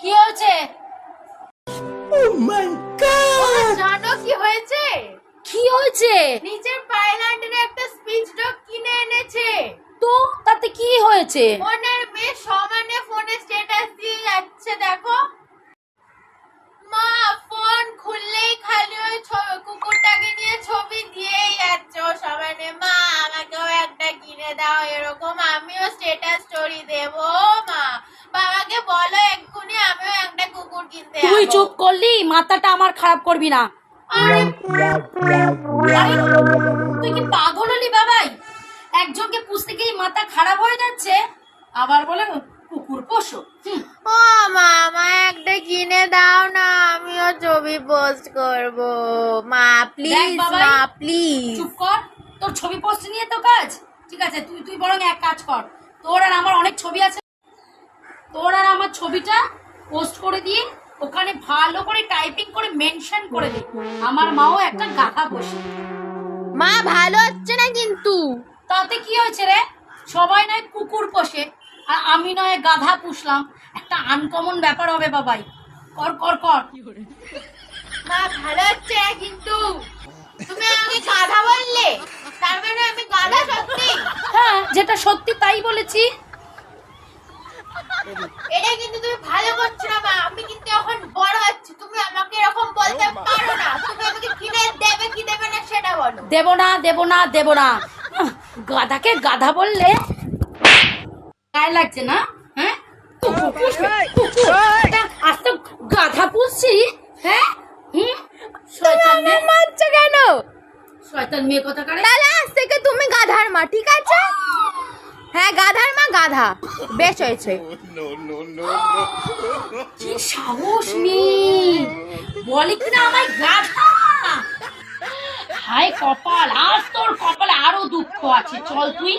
কি হয়েছে? ও মাই গড জানো কি হয়েছে? কি হয়েছে? নিচের পাইল্যান্ডের একটা স্পিচ ডগ কিনে এনেছে। তো? তাতে কি হয়েছে? ওনার মেয়ে সমানে ফোনে স্ট্যাটাস দিয়ে যাচ্ছে দেখো। মা ফোন খুললেই খালি ওই কুকুরটাকে নিয়ে ছবি দিয়েই যাচ্ছে ও সমানে। মা আমাকেও একটা কিনে দাও এরকম আমিও স্ট্যাটাস স্টোরি দেবো। তুই চুপ করলি মাথাটা আমার খারাপ করবি না। তুই কি পাগল হলি বাবাই? একজনকে পুষতে গিয়ে মাথা খারাপ হয়ে যাচ্ছে আবার বলে কুকুর পোষো। ও মামা একটা কিনে দাও না আমিও ছবি পোস্ট করব। মা প্লিজ মা প্লিজ চুপ কর তোর ছবি পোস্ট নিয়ে তো কাজ। ঠিক আছে তুই তুই বরং এক কাজ কর। তোর আর আমার অনেক ছবি আছে। তোর আর আমার ছবিটা পোস্ট করে দিয়ে ওখানে ভালো করে টাইপিং করে মেনশন করে দে আমার মাও একটা গাধা বসে। মা ভালো হচ্ছে না কিন্তু? তাতে কি হয়েছে রে? সবাই নয় কুকুর পোষে আর আমি নয় গাধা পুষলাম। একটা আনকমন ব্যাপার হবে বাবাই। কর কর কর? মা ভালো হচ্ছে না কিন্তু? তুমি আমাকে গাধা বললে? তার মানে আমি গাধা সত্যি? হ্যাঁ যেটা সত্যি তাই বলেছি। এটা কিন্তু তুমি ভালো করছ না মা। আমি কিন্তু এখন বড় হচ্ছি। তুমি আমাকে এরকম বলতে পারো না। তুমি আমাকে কিনে দেবে কি দেবে না সেটা বলো। দেব না দেব না দেব না। গাধাকে গাধা বললে গায়ে লাগছে না? হ্যাঁ? আজ তো গাধা পুষছি হ্যাঁ? হুম? শয়তান মেয়ে মারছো কেন? শয়তান মেয়ে কথা কারে? তাহলে আজ থেকে তুমি গাধার মা ঠিক আছে? হ্যাঁ গাধার মা গাধা। বেশ হয়েছে। কি সাহস নেই বলে কিনা আমায় গাধা? হায় কপাল আজ তোর কপালে আরও দুঃখ আছে। চল তুই।